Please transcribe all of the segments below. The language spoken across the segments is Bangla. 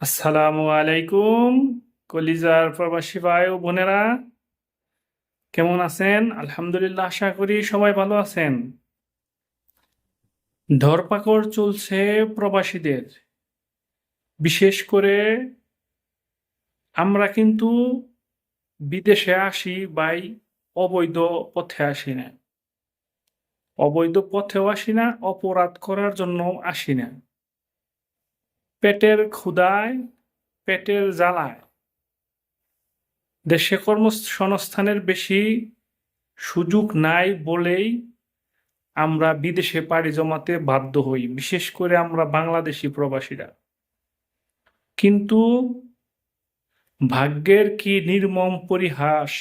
আসসালামু আলাইকুম, কলিজার প্রবাসী ভাই ও বোনেরা। কেমন আছেন? আলহামদুলিল্লাহ, আশা করি সবাই ভালো আছেন। ধরপাকড় চলছে প্রবাসীদের। বিশেষ করে আমরা কিন্তু বিদেশে আসি বাই অবৈধ পথে আসি না। অবৈধ পথেও আসি না, অপরাধ করার জন্য আসি না। পেটের ক্ষুধায়, পেটের জ্বালায়। দেশে কর্মসংস্থানের বেশি সুযোগ নাই বলেই আমরা বিদেশে পাড়ি জমাতে বাধ্য হই, বিশেষ করে আমরা বাংলাদেশি প্রবাসীরা। কিন্তু ভাগ্যের কি নির্মম পরিহাস?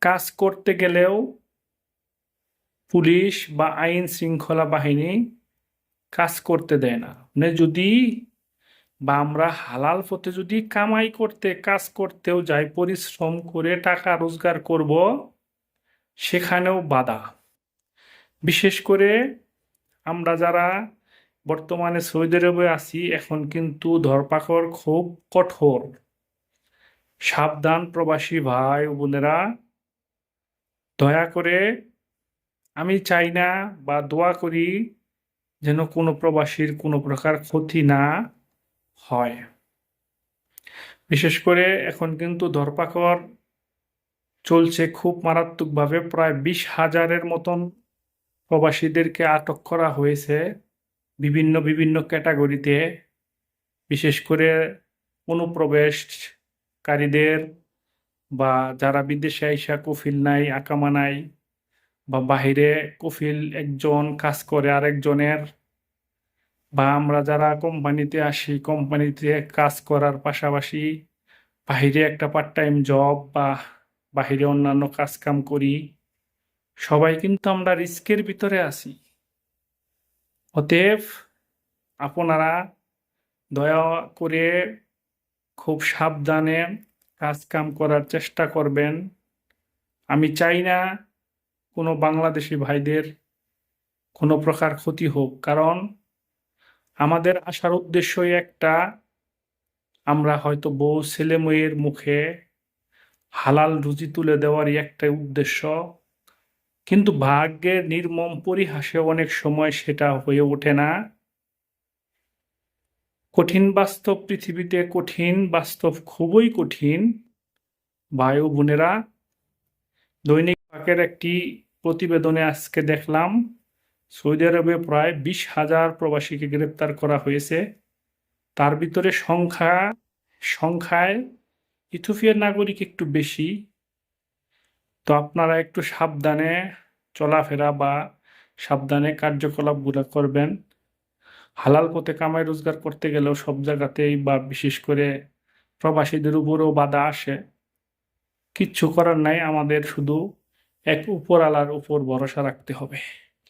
কাজ করতে গেলেও পুলিশ বা আইন শৃঙ্খলা বাহিনী কাজ করতে দেয় না। মানে যদি বা আমরা হালাল পথে যদি কামাই করতে, কাজ করতেও যাই, পরিশ্রম করে টাকা রোজগার করব, সেখানেও বাধা। বিশেষ করে আমরা যারা বর্তমানে সৌদি আরবে আছি, এখন কিন্তু ধরপাকড় খুব কঠোর। সাবধান প্রবাসী ভাই বোনেরা, দয়া করে আমি চাই না বা দোয়া করি যেন কোনো প্রবাসীর কোনো প্রকার ক্ষতি না হয়। বিশেষ করে এখন কিন্তু ধরপাকড় চলছে খুব মারাত্মকভাবে, প্রায় বিশ হাজারের মতন প্রবাসীদেরকে আটক করা হয়েছে বিভিন্ন বিভিন্ন ক্যাটাগরিতে। বিশেষ করে অনুপ্রবেশকারীদের বা যারা বিদেশে আইসা কফিল নাই, আকামা নাই বা বাহিরে কফিল একজন কাজ করে আরেকজনের, বা আমরা যারা কোম্পানিতে আসি, কোম্পানিতে কাজ করার পাশাপাশি বাহিরে একটা পার্ট টাইম জব বা বাহিরে অন্যান্য কাজ কাম করি, সবাই কিন্তু আমরা রিস্কের ভিতরে আছি। অতএব আপনারা দয়া করে খুব সাবধানে কাজ কাম করার চেষ্টা করবেন। আমি চাই না কোনো বাংলাদেশি ভাইদের কোনো প্রকার ক্ষতি হোক। কারণ আমাদের আসার উদ্দেশ্যই একটা, আমরা হয়তো বউ ছেলে মেয়ের মুখে হালাল রুজি তুলে দেওয়ারই একটা উদ্দেশ্য। কিন্তু ভাগ্যের নির্মম পরিহাসে অনেক সময় সেটা হয়ে ওঠে না। কঠিন বাস্তব পৃথিবীতে কঠিন বাস্তব খুবই কঠিন। ভাই বোনেরা, দৈনিক পাকের একটি প্রতিবেদনে আজকে দেখলাম, সৌদি আরবে প্রায় বিশ হাজার প্রবাসীকে গ্রেপ্তার করা হয়েছে। তার ভিতরে সংখ্যা, সংখ্যায় ইথিওপিয়ার নাগরিক একটু বেশি। তো আপনারা একটু সাবধানে চলাফেরা বা সাবধানে কার্যকলাপগুলো করবেন। হালাল পথে কামাই রোজগার করতে গেলেও সব জায়গাতেই বা বিশেষ করে প্রবাসীদের উপরেও বাধা আসে। কিচ্ছু করার নাই, আমাদের শুধু এক উপরালার উপর ভরসা রাখতে হবে।